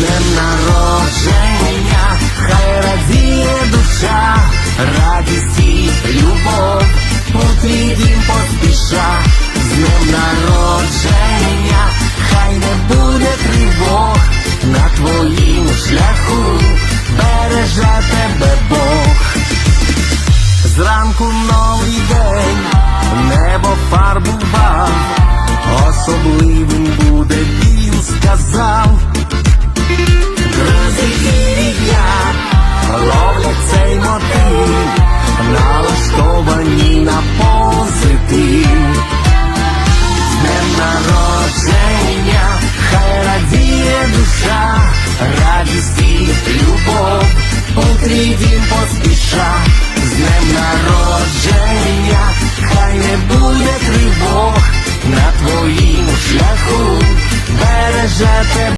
днем народження, хай радіє душа, радість і любов, у твій поспіша, з днем народження, хай не буде тривог. На твоїм шляху, береже тебе Бог. Зранку новий день, радість любов, у твій поспіша, з днем народження, хай не буде тривог на твоїм шляху, береже тебе.